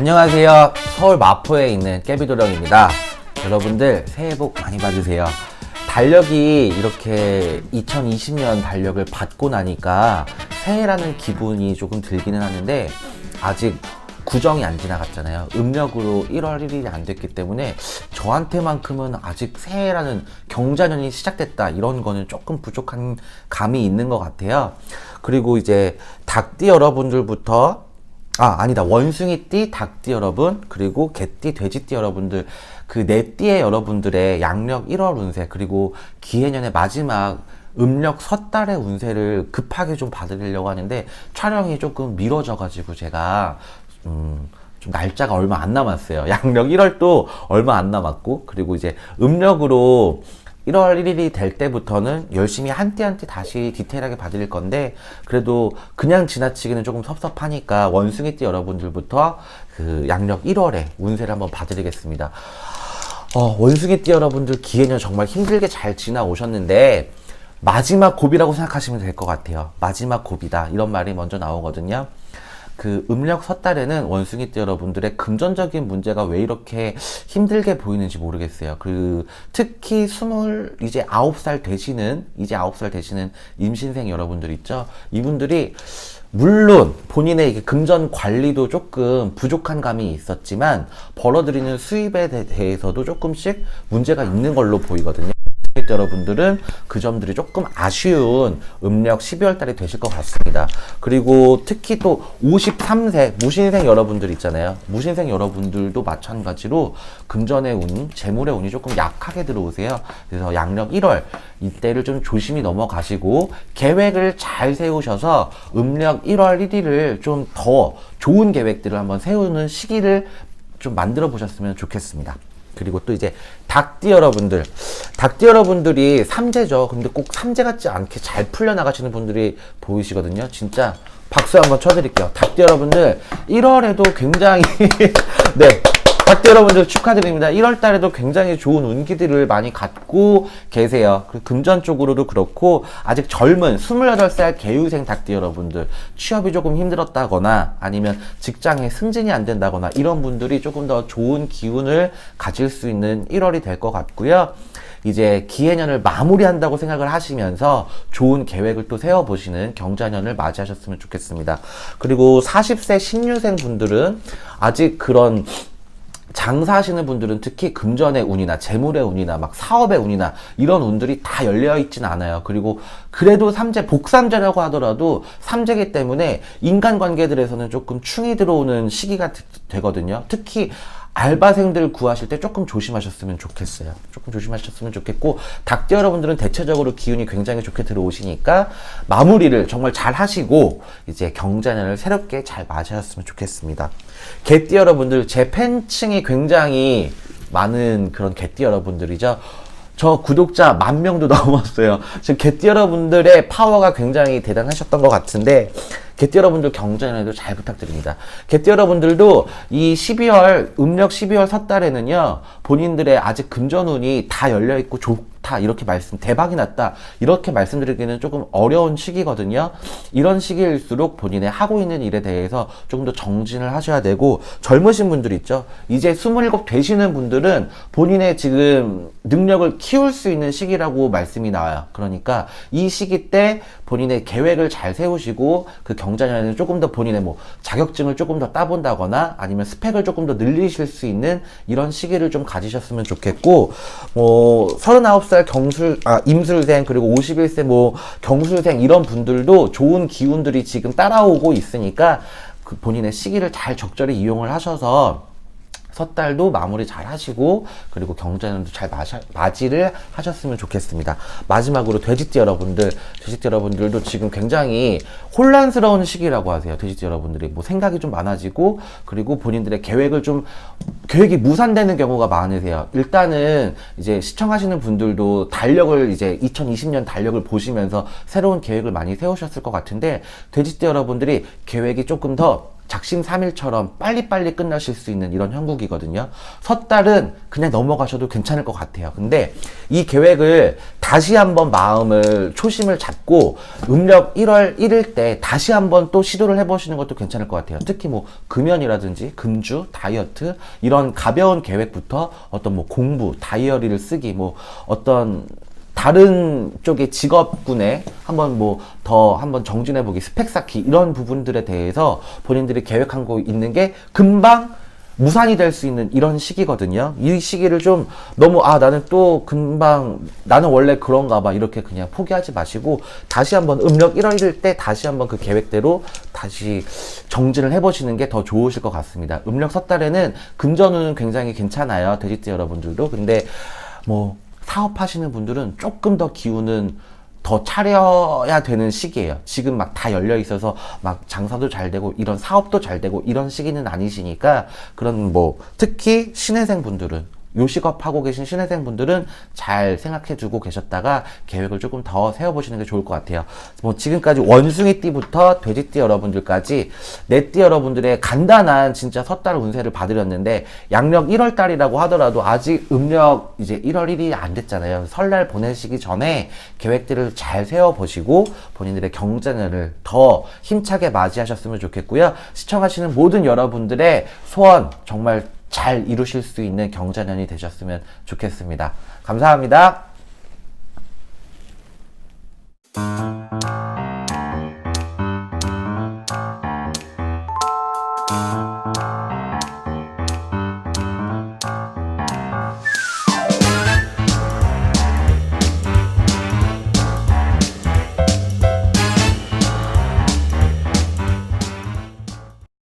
안녕하세요. 서울 마포에 있는 깨비도령입니다. 여러분들 새해 복 많이 받으세요. 달력이 이렇게 2020년 달력을 받고 나니까 새해라는 기분이 조금 들기는 하는데 아직 구정이 안 지나갔잖아요. 음력으로 1월 1일이 안 됐기 때문에 저한테만큼은 아직 새해라는 경자년이 시작됐다 이런 거는 조금 부족한 감이 있는 것 같아요. 그리고 이제 닭띠 여러분들부터 아, 아니다. 원숭이띠, 닭띠 여러분, 그리고 개띠, 돼지띠 여러분들, 그 네 띠의 여러분들의 양력 1월 운세, 그리고 기해년의 마지막 음력 섣달의 운세를 급하게 좀 받으려고 하는데 촬영이 조금 미뤄져 가지고 제가, 음, 좀 날짜가 얼마 안 남았어요. 양력 1월도 얼마 안 남았고, 그리고 이제 음력으로 1월 1일이 될 때부터는 열심히 한띠한띠 다시 디테일하게 봐드릴 건데 그래도 그냥 지나치기는 조금 섭섭하니까 원숭이 띠 여러분들부터 그 양력 1월에 운세를 한번 봐드리겠습니다. 어, 원숭이 띠 여러분들 기해년 정말 힘들게 잘 지나오셨는데 마지막 고비라고 생각하시면 될 것 같아요. 마지막 고비다 이런 말이 먼저 나오거든요. 그 음력 섣달에는 원숭이 띠 여러분들의 금전적인 문제가 왜 이렇게 힘들게 보이는지 모르겠어요. 그 특히 스물 이제 아홉 살 되시는 이제 아홉 살 되시는 임신생 여러분들 있죠. 이분들이 물론 본인의 금전 관리도 조금 부족한 감이 있었지만 벌어들이는 수입에 대- 대해서도 조금씩 문제가 있는 걸로 보이거든요. 여러분들은 그 점들이 조금 아쉬운 음력 12월 달이 되실 것 같습니다. 그리고 특히 또 53세 무신생 여러분들 있잖아요. 무신생 여러분들도 마찬가지로 금전의 운, 재물의 운이 조금 약하게 들어오세요. 그래서 양력 1월 이때를 좀 조심히 넘어가시고 계획을 잘 세우셔서 음력 1월 1일을 좀 더 좋은 계획들을 한번 세우는 시기를 좀 만들어 보셨으면 좋겠습니다. 그리고 또 이제 닭띠 여러분들, 닭띠 여러분들이 삼재죠. 근데 꼭 삼재 같지 않게 잘 풀려 나가시는 분들이 보이시거든요. 진짜 박수 한번 쳐드릴게요. 닭띠 여러분들 1월에도 굉장히 네. 닭띠 여러분들 축하드립니다. 1월 달에도 굉장히 좋은 운기들을 많이 갖고 계세요. 금전 쪽으로도 그렇고, 아직 젊은 28살 개유생 닭띠 여러분들, 취업이 조금 힘들었다거나, 아니면 직장에 승진이 안 된다거나, 이런 분들이 조금 더 좋은 기운을 가질 수 있는 1월이 될 것 같고요. 이제 기해년을 마무리한다고 생각을 하시면서 좋은 계획을 또 세워보시는 경자년을 맞이하셨으면 좋겠습니다. 그리고 40세 신유생 분들은 아직 그런 장사하시는 분들은 특히 금전의 운이나 재물의 운이나 막 사업의 운이나 이런 운들이 다 열려 있진 않아요. 그리고 그래도 삼재 복삼재라고 하더라도 삼재기 때문에 인간관계들에서는 조금 충이 들어오는 시기가 되- 되거든요. 특히 알바생들 구하실 때 조금 조심하셨으면 좋겠어요. 조금 조심하셨으면 좋겠고 닭띠 여러분들은 대체적으로 기운이 굉장히 좋게 들어오시니까 마무리를 정말 잘 하시고 이제 경자년을 새롭게 잘 맞이하셨으면 좋겠습니다. 개띠 여러분들 제 팬층이 굉장히 많은 그런 개띠 여러분들이죠. 저 구독자 만 명도 넘었어요. 지금 개띠 여러분들의 파워가 굉장히 대단하셨던 것 같은데 개띠 여러분들 경전에도 잘 부탁드립니다. 개띠 여러분들도 이 12월 음력 12월 섣달에는요 본인들의 아직 금전운이 다 열려 있고 좋 다 이렇게 말씀 대박이 났다 이렇게 말씀드리기는 조금 어려운 시기거든요. 이런 시기일수록 본인의 하고 있는 일에 대해서 조금 더 정진을 하셔야 되고 젊으신 분들 있죠. 이제 27 되시는 분들은 본인의 지금 능력을 키울 수 있는 시기라고 말씀이 나와요. 그러니까 이 시기 때 본인의 계획을 잘 세우시고 그 경자년에는 조금 더 본인의 뭐 자격증을 조금 더 따본다거나 아니면 스펙을 조금 더 늘리실 수 있는 이런 시기를 좀 가지셨으면 좋겠고 뭐 39살 경술 아 임술생 그리고 51세 뭐 경술생 이런 분들도 좋은 기운들이 지금 따라오고 있으니까 그 본인의 시기를 잘 적절히 이용을 하셔서 섣달도 마무리 잘 하시고 그리고 경자년도 잘 마셔, 맞이를 하셨으면 좋겠습니다. 마지막으로 돼지띠 여러분들, 돼지띠 여러분들도 지금 굉장히 혼란스러운 시기라고 하세요. 돼지띠 여러분들이 뭐 생각이 좀 많아지고 그리고 본인들의 계획을 좀 계획이 무산되는 경우가 많으세요. 일단은 이제 시청하시는 분들도 달력을 이제 2020년 달력을 보시면서 새로운 계획을 많이 세우셨을 것 같은데 돼지띠 여러분들이 계획이 조금 더 작심삼일처럼 빨리빨리 끝나실 수 있는 이런 형국이거든요. 섣달은 그냥 넘어가셔도 괜찮을 것 같아요. 근데 이 계획을 다시 한번 마음을 초심을 잡고 음력 1월 1일 때 다시 한번 또 시도를 해보시는 것도 괜찮을 것 같아요. 특히 뭐 금연이라든지 금주, 다이어트 이런 가벼운 계획부터 어떤 뭐 공부, 다이어리를 쓰기, 뭐 어떤 다른 쪽의 직업군에 한번 뭐 더 한번 정진해 보기, 스펙 쌓기 이런 부분들에 대해서 본인들이 계획한 거 있는 게 금방 무산이 될 수 있는 이런 시기거든요. 이 시기를 좀 너무 아 나는 또 금방 나는 원래 그런가 봐 이렇게 그냥 포기하지 마시고 다시 한번 음력 1월 1일 때 다시 한번 그 계획대로 다시 정진을 해보시는 게 더 좋으실 것 같습니다. 음력 섣달에는 금전운은 굉장히 괜찮아요. 돼지띠 여러분들도. 근데 뭐 사업하시는 분들은 조금 더 기운은 더 차려야 되는 시기예요. 지금 막 다 열려 있어서 막 장사도 잘 되고 이런 사업도 잘 되고 이런 시기는 아니시니까 그런 뭐 특히 신혜생 분들은 요식업 하고 계신 신혜생 분들은 잘 생각해 두고 계셨다가 계획을 조금 더 세워보시는 게 좋을 것 같아요. 뭐 지금까지 원숭이 띠부터 돼지띠 여러분들까지 내띠 여러분들의 간단한 진짜 섣달 운세를 봐드렸는데 양력 1월 달이라고 하더라도 아직 음력 이제 1월 1일이 안 됐잖아요. 설날 보내시기 전에 계획들을 잘 세워보시고 본인들의 경쟁을 더 힘차게 맞이하셨으면 좋겠고요. 시청하시는 모든 여러분들의 소원 정말 잘 이루실 수 있는 경자년이 되셨으면 좋겠습니다. 감사합니다.